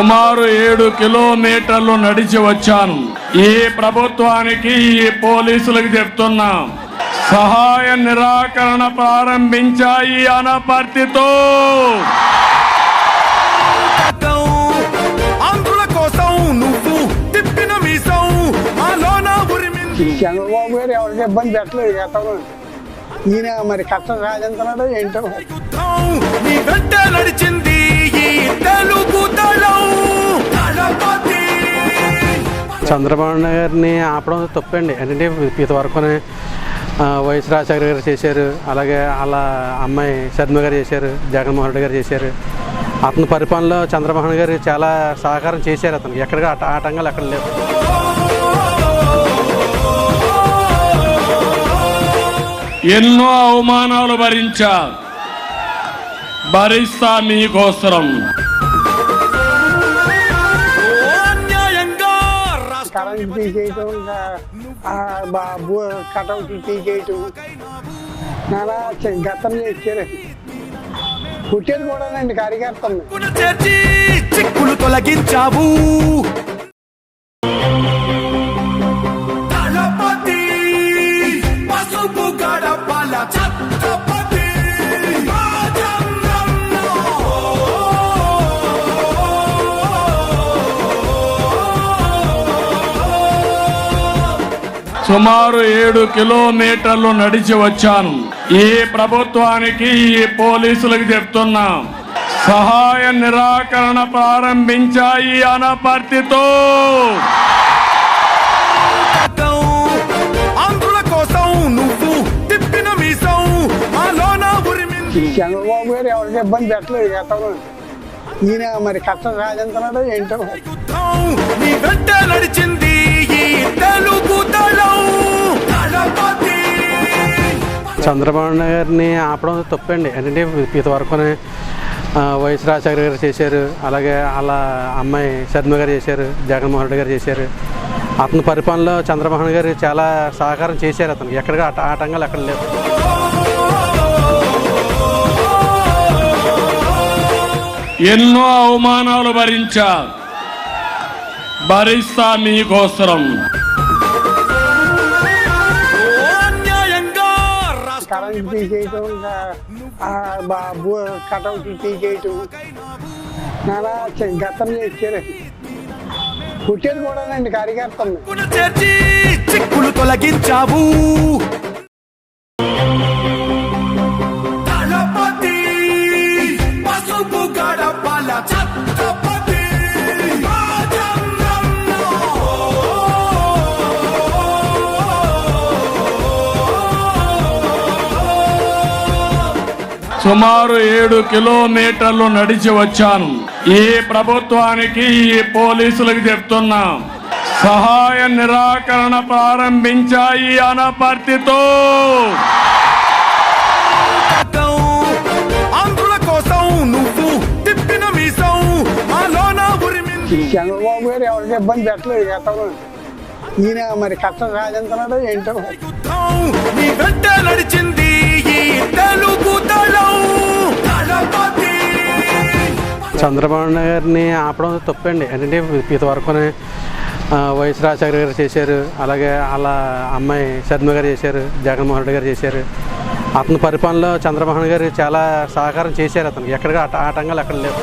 సుమారు ఏడు కిలోమీటర్లు నడిచి వచ్చాను. ఈ ప్రభుత్వానికి ఈ పోలీసులకు చెప్తున్నాం సహాయ నిరాకరణ ప్రారంభించాయి అనపర్తితో. చంద్రబాబు గారు ఎవరికి ఇబ్బంది పెట్టలేదు గతంలో ఈయన మరి కష్టం సాధించినాడో ఏంటో. యుద్ధం నీ వెంట నడిచింది. చంద్రబాబు నాయుడు గారిని ఆపడం తప్పండి. ఎందుకంటే ఇంతవరకు వైఎస్ రాజశేఖర గారు చేశారు. అలాగే వాళ్ళ అమ్మాయి శర్మ గారు చేశారు. జగన్మోహన్ రెడ్డి గారు చేశారు. అతని పరిపాలనలో చంద్రబాబు గారు చాలా సహకారం చేశారు అతనికి ఎక్కడ ఆట ఆటంకాలు ఎక్కడ లేవు. ఎన్నో అవమానాలు భరించా భరిస్తా రాష్ట్ర కరెంట్ తీసేయటం బాబు కటౌట్ తీసేయటం. నానా చ- గతంలో ఇచ్చారు పుట్టేది కూడానండి కార్యకర్తలు. చిక్కులు తొలగించావు. సుమారు ఏడు కిలోమీటర్లు నడిచి వచ్చాను. ఈ ప్రభుత్వానికి ఈ పోలీసులకు చెప్తున్నాం సహాయ నిరాకరణ ప్రారంభించాయి అనపర్తితో. చంద్రబాబు గారు ఎవరికి ఇబ్బంది పెట్టలేదు గతంలో ఈయన మరి కష్టం సాధించినాడో ఏంటో. యుద్ధం నీ వెంట నడిచింది చంద్రబాబు నాయుడు గారిని ఆపడం తప్పండి. ఎందుకంటే ఇంతవరకు వైఎస్ రాజశేఖర గారు చేశారు అలాగే వాళ్ళ అమ్మాయి శర్మ గారు చేశారు జగన్మోహన్ రెడ్డి గారు చేశారు. అతని పరిపాలనలో చంద్రబాబు నాయుడు గారు చాలా సహకారం చేశారు అతనికి. ఎక్కడ ఆట ఆటంకాలు ఎక్కడ లేవు. ఎన్నో అవమానాలు భరించా భరిస్తా మీకోసరం కరెంట్ తీసేయటం బాబు కటౌట్ తీసేయటం. నానా చ- గతంలో ఇచ్చారు పుట్టేది కూడానండి కార్యకర్తలు చిక్కులు తొలగించావు. సుమారు ఏడు కిలోమీటర్లు నడిచి వచ్చాను. ఈ ప్రభుత్వానికి ఈ పోలీసులకు చెప్తున్నాం సహాయ నిరాకరణ ప్రారంభించాయి అనపర్తితో. చంద్రబాబు గారు ఎవరికి ఇబ్బంది పెట్టలేదు గతంలో ఈయన మరి కష్టం సాధించినాడో ఏంటో. యుద్ధం నీ వెంట నడిచింది చంద్రబాబు నాయుడు గారిని ఆపడం తప్పండి. ఎందుకంటే ఇంతవరకు వైఎస్ రాజశేఖర గారు చేశారు. అలాగే వాళ్ళ అమ్మాయి శర్మ గారు చేశారు. జగన్మోహన్ రెడ్డి గారు చేశారు. అతని పరిపాలనలో చంద్రబాబు గారు చాలా సహకారం చేశారు అతనికి. ఎక్కడ ఆట ఆటంకాలు ఎక్కడ లేవు.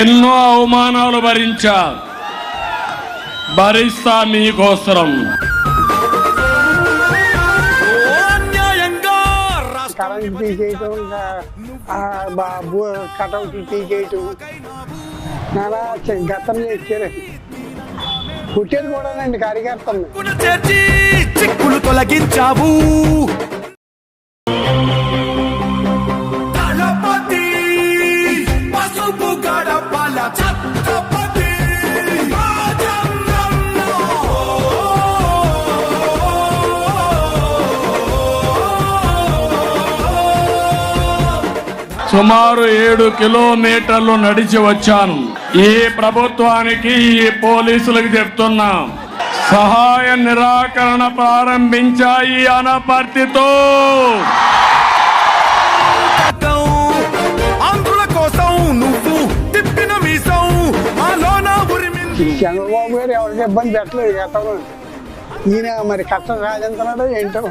ఎన్నో అవమానాలు భరించా భరిస్తా రాష్ట్ర కరెంట్ తీసేయటం ఇంకా ఆ బాబు కటౌట్ తీసేయటం. నానా చ- గతంలో ఇచ్చారు పుట్టేది కూడానండి కార్యకర్తలు. చిక్కులు తొలగించావు. సుమారు ఏడు కిలోమీటర్లు నడిచి వచ్చాను. ఈ ప్రభుత్వానికి ఈ పోలీసులకు చెప్తున్నా సహాయ నిరాకరణ ప్రారంభించాయి అనపర్తితో చంద్రబాబు గారు ఎవరికి ఇబ్బంది పెట్టలేదు గతంలో ఈయన మరి కష్టం సాధించడం ఏంటో.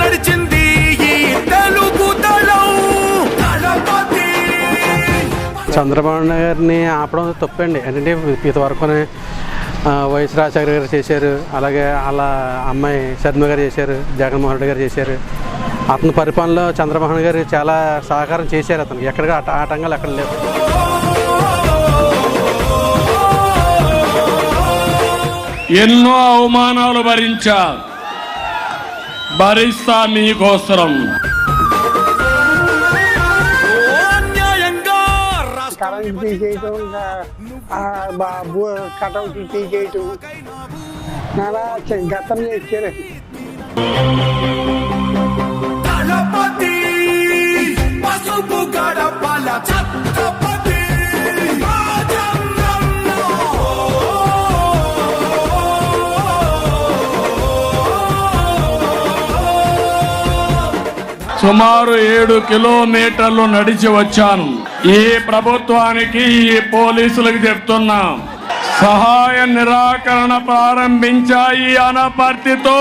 నడిచింది చంద్రబాబు నాయుడు గారిని ఆపడం తప్పండి. ఎందుకంటే ఇంతవరకు వైఎస్ రాజశేఖర గారు చేశారు అలాగే వాళ్ళ అమ్మాయి శర్మ గారు చేశారు జగన్మోహన్ రెడ్డి గారు చేశారు. అతని పరిపాలనలో చంద్రబాబు నాయుడు గారు చాలా సహకారం చేశారు అతనికి ఎక్కడికి ఆట ఆటంకాలు ఎక్కడ లేవు. ఎన్నో అవమానాలు భరించా భరిస్తా రాష్ట్ర కరెంట్ తీసేయటం బాబు కటౌట్ తీసేయటం. నానా చ- గతంలో ఇచ్చారు దళపతి పసుపు గడపల సుమారు ఏడు కిలోమీటర్లు నడిచి వచ్చాను. ఈ ప్రభుత్వానికి ఈ పోలీసులకు చెప్తున్నా సహాయ నిరాకరణ ప్రారంభించాయి అనపర్తితో.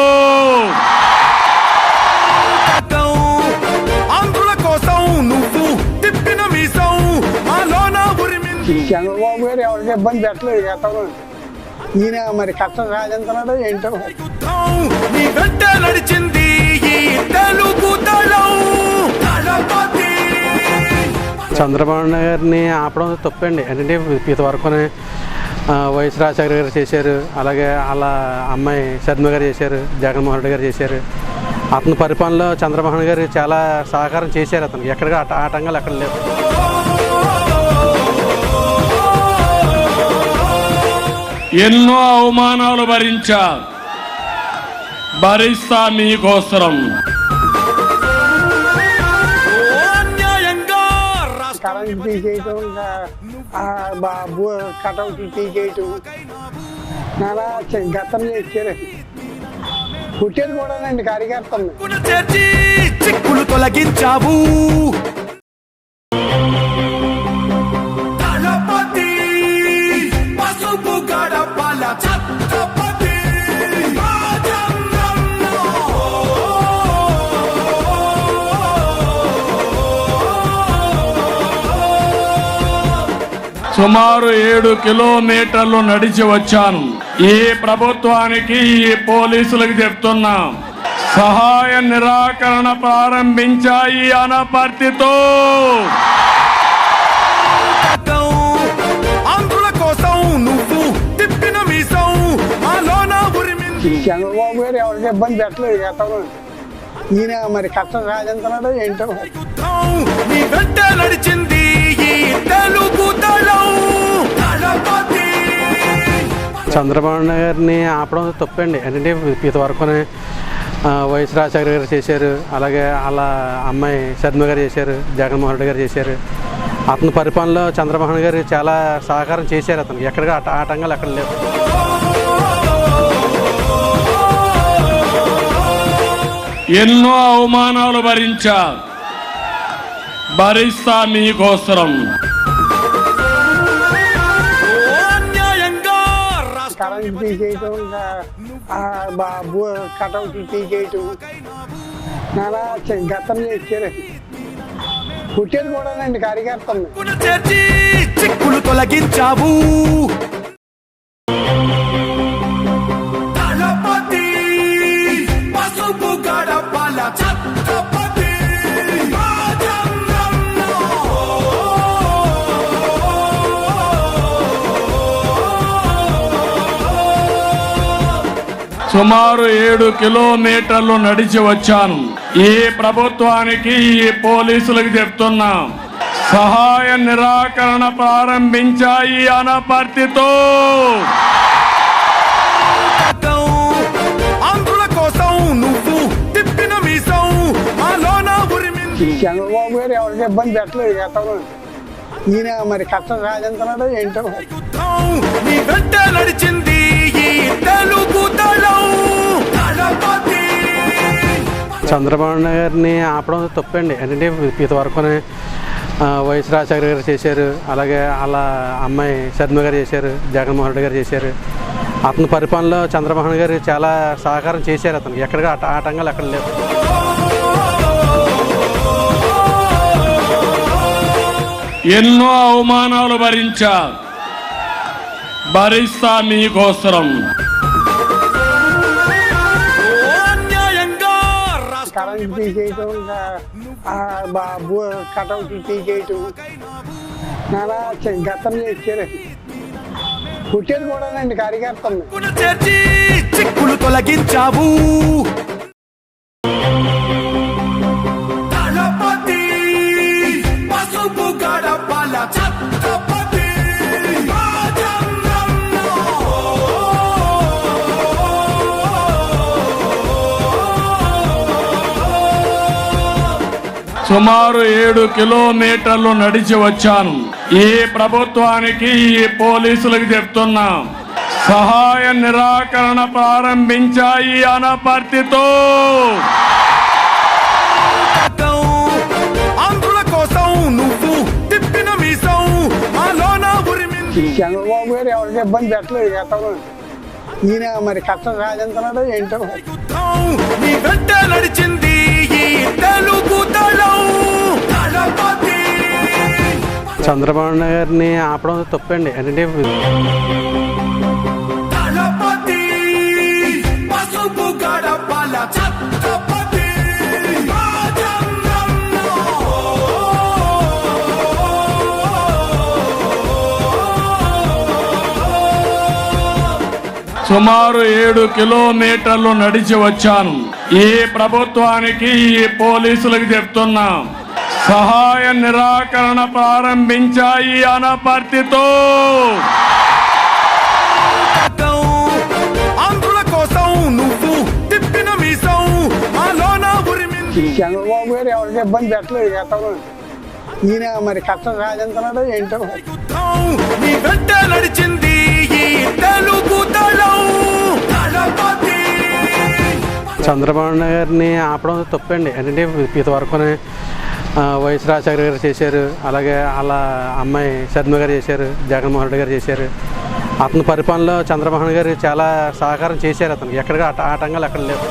చంద్రబాబు గారు ఎవరికి ఇబ్బంది పెట్టలేదు గతంలో ఈయన మరి కష్టం సాధించినాడు ఏంటో. యుద్ధం నీ వెంట నడిచింది ఈ చంద్రబాబు గారిని ఆపడం తప్పండి. ఏంటంటే ఇంతవరకు వైఎస్ రాజశేఖర గారు చేశారు. అలాగే వాళ్ళ అమ్మాయి శర్మ గారు చేశారు జగన్మోహన్ రెడ్డి గారు చేశారు. అతని పరిపాలనలో చంద్రబాబు గారు చాలా సహకారం చేశారు అతనికి. ఎక్కడ ఆటంకాలు ఎక్కడ లేవు. ఎన్నో అవమానాలు భరించా భరిస్తా మీకోసరం. కరెంట్ తీసేయటం ఆ బాబు కటౌట్ తీసేయటం. నానా చ- గతంలో ఇచ్చారు పుట్టేది కూడానండి కార్యకర్తలు చిక్కులు తొలగించావు. సుమారు ఏడు కిలోమీటర్లు నడిచి వచ్చాను. ఈ ప్రభుత్వానికి ఈ పోలీసులకు చెప్తున్నా సహాయ నిరాకరణ ప్రారంభించాయి అనపర్తితో. చంద్రబాబు గారు ఎవరికి ఇబ్బంది పెట్టలేదు గతంలో. ఈయన మరి కష్టం సాధించినాడు ఏంటో. యుద్ధం నీ వెంట నడిచింది చంద్రబాబు నాయుడు గారిని ఆపడం తప్పండి. ఎందుకంటే ఇంతవరకు వైఎస్ రాజశేఖర గారు చేశారు అలాగే వాళ్ళ అమ్మాయి శర్మ గారు చేశారు జగన్మోహన్ రెడ్డి గారు చేశారు. అతని పరిపాలనలో చంద్రబాబు నాయుడు గారు చాలా సహకారం చేశారు అతనికి ఎక్కడికి ఆట ఆటంకాలు ఎక్కడ లేవు. ఎన్నో అవమానాలు భరించా భరిస్తా రాష్ట్ర కరెంట్ తీసేయటం బాబు కటౌట్ తీసేయటం నానా చ- గతంలో ఇచ్చారు పుట్టేది కూడానండి కార్యకర్తలు. చిక్కులు తొలగించావు. సుమారు ఏడు కిలోమీటర్లు నడిచి వచ్చాను. ఈ ప్రభుత్వానికి ఈ పోలీసులకు చెప్తున్నా సహాయ నిరాకరణ ప్రారంభించాయి అనపర్తితో. చంద్రబాబు గారు ఎవరికి ఇబ్బంది పెట్టలేదు గతంలో ఈయన మరి కష్టం సాధించినాడు ఏంటో. యుద్ధం నీ వెంట నడిచింది చంద్రబాబు నాయుడు గారిని ఆపడం తప్పండి. ఎందుకంటే ఇంతవరకు ఆ, వైఎస్ రాజశేఖర గారు చేశారు అలాగే వాళ్ళ అమ్మాయి శర్మ గారు చేశారు జగన్మోహన్ రెడ్డి గారు చేశారు. అతని పరిపాలనలో చంద్రబాబు గారు చాలా సహకారం చేశారు అతనికి. ఎక్కడికి ఆట ఆటంకాలు ఎక్కడ లేవు. ఎన్నో అవమానాలు భరించా భరిస్తా మీకోసరం కరెంట్ తీసేయటం ఇంకా ఆ బా- భూ కటౌట్ తీసేయటం. నానా చే- గతం చేశారు పుట్టేది కూడానండి కార్యకర్తలు చిక్కులు తొలగించావు. సుమారు ఏడు కిలోమీటర్లు నడిచి వచ్చాను. ఈ ప్రభుత్వానికి ఈ పోలీసులకు చెప్తున్నా సహాయ నిరాకరణ ప్రారంభించాయి అనపర్తితో. చంద్రబాబు గారు ఎవరికి ఇబ్బంది పెట్టలేదు గతంలో ఈయన మరి కష్టం సాధించినాడో ఏంటో చంద్రబాబు గారిని ఆపడం తప్పండి. రాజంగంలో. సుమారు ఏడు కిలోమీటర్లు నడిచి వచ్చాను. ఈ ప్రభుత్వానికి ఈ పోలీసులకు చెప్తున్నా. సహాయ నిరాకరణ ప్రారంభించాయి అనపర్తితో. చంద్రబాబు గారు ఎవరికి ఇబ్బంది పెట్టలేదు గతంలో ఈయన మరి కష్టం సాధించినాడో ఏంటో. నీ వెంట నడిచింది చంద్రబాబు గారిని ఆపడం తప్పండి. ఎందుకంటే ఇంతవరకు వైఎస్ రాజశేఖర గారు చేశారు. అలాగే వాళ్ళ అమ్మాయి శర్మ గారు చేశారు జగన్మోహన్ రెడ్డి గారు చేశారు. అతని పరిపాలనలో చంద్రబాబు గారు చాలా సహకారం చేశారు అతనికి. ఎక్కడికి ఆట ఆటంకాలు ఎక్కడ లేవు.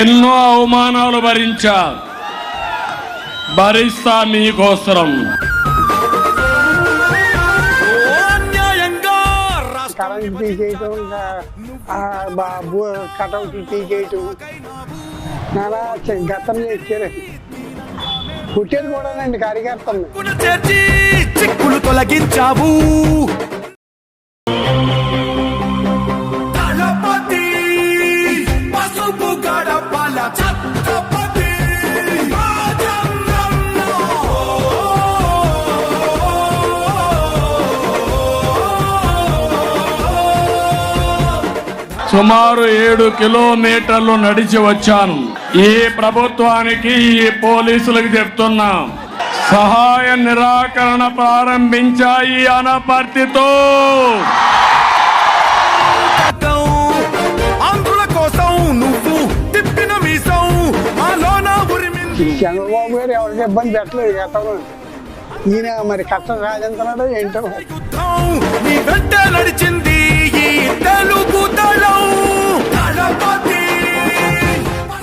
ఎన్నో అవమానాలు భరించా భరిస్తా మీకోసరం కరెంట్ తీసేయటం కటౌట్ తీసేయటం. నాలా గతం చేశారు పుట్టేది కూడానండి కార్యకర్తలు చిక్కులు తొలగించావు. సుమారు ఏడు కిలోమీటర్లు నడిచి వచ్చాను. ఈ ప్రభుత్వానికి ఈ పోలీసులకు చెప్తున్నా సహాయ నిరాకరణ ప్రారంభించాయి అనపర్తితో. చంద్రబాబు గారు ఎవరికి ఇబ్బంది పెట్టలేదు గతంలో ఈయన మరి కష్టం సాధించినాడో ఏంటో. యుద్ధం నీ వెంట నడిచింది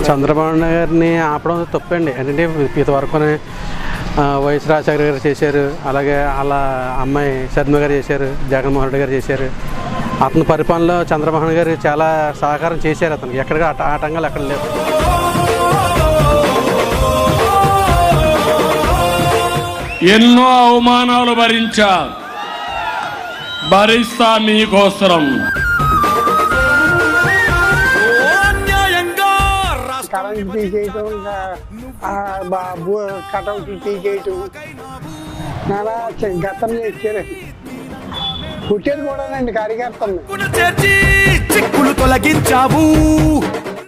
చంద్రబాబు గారిని ఆపడం తప్పండి. ఎందుకంటే ఇంతవరకు వైఎస్ రాజశేఖర గారు చేశారు అలాగే వాళ్ళ అమ్మాయి శర్మ గారు చేశారు జగన్మోహన్ రెడ్డి గారు చేశారు. అతని పరిపాలనలో చంద్రబాబు గారు చాలా సహకారం చేశారు అతనికి. ఎక్కడికి ఆట ఆటంకాలు ఎక్కడ లేవు. ఎన్నో అవమానాలు భరించా భరిస్తా మీకోసరం కరెంట్ తీసేయటం. ఇంకా ఆ బా- భూ కటౌట్ తీసేయటం. చే- గతం చేశారు పుట్టేది కూడానండి చేర్చి చిక్కులు తొలగించావు.